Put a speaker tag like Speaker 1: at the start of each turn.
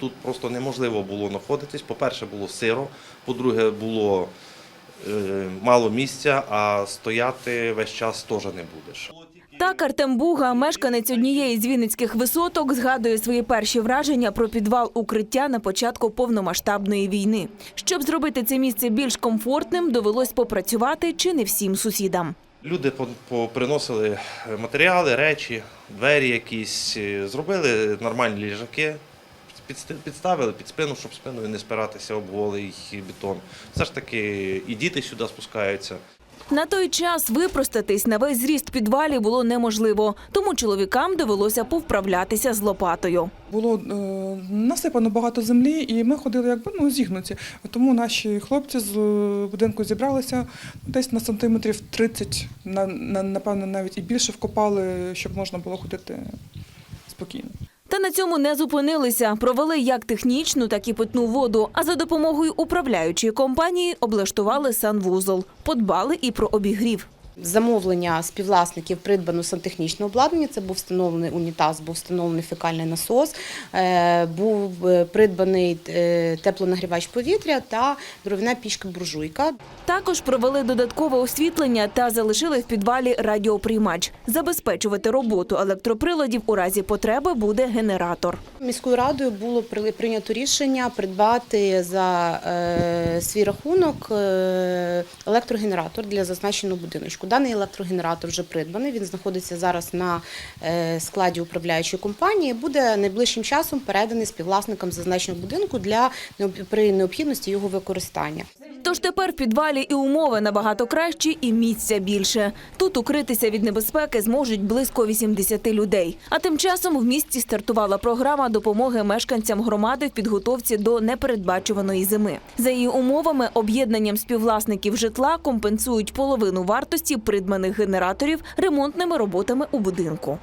Speaker 1: Тут просто неможливо було знаходитись. По-перше, було сиро, по-друге, було е, мало місця, а стояти весь час теж не будеш.
Speaker 2: Так Артем Буга, мешканець однієї з вінницьких висоток, згадує свої перші враження про підвал укриття на початку повномасштабної війни. Щоб зробити це місце більш комфортним, довелось попрацювати чи не всім сусідам.
Speaker 1: Люди поприносили матеріали, речі, двері якісь, е, зробили нормальні ліжаки, підставили під спину, щоб спиною не спиратися об голий бетон. Все ж таки і діти сюди спускаються.
Speaker 2: На той час випростатись на весь зріст підвалі було неможливо, тому чоловікам довелося повправлятися з лопатою.
Speaker 3: Було е, насипано багато землі, і ми ходили якби ну, зігнуті. Тому наші хлопці з е, будинку зібралися десь на сантиметрів 30, на, на, напевно, навіть і більше вкопали, щоб можна було ходити спокійно.
Speaker 2: Та на цьому не зупинилися. Провели як технічну, так і питну воду. А за допомогою управляючої компанії облаштували санвузол. Подбали і про обігрів.
Speaker 4: Замовлення співвласників придбано сантехнічне обладнання. Це був встановлений унітаз, був встановлений фекальний насос, е, був е, придбаний е, теплонагрівач повітря та дров'яна пічка буржуйка.
Speaker 2: Також провели додаткове освітлення та залишили в підвалі радіоприймач. Забезпечувати роботу електроприладів у разі потреби буде генератор.
Speaker 4: Міською радою було при- прийнято рішення придбати за свій рахунок електрогенератор для зазначеного будиночку. Даний електрогенератор вже придбаний. Він знаходиться зараз на е, складі управляючої компанії. Буде найближчим часом переданий співвласникам зазначеного будинку для при необхідності його використання.
Speaker 2: Тож тепер в підвалі і умови набагато кращі, і місця більше. Тут укритися від небезпеки зможуть близько 80 людей. А тим часом в місті стартувала програма допомоги мешканцям громади в підготовці до непередбачуваної зими. За її умовами, об'єднанням співвласників житла компенсують половину вартості придбаних генераторів ремонтними роботами у будинку.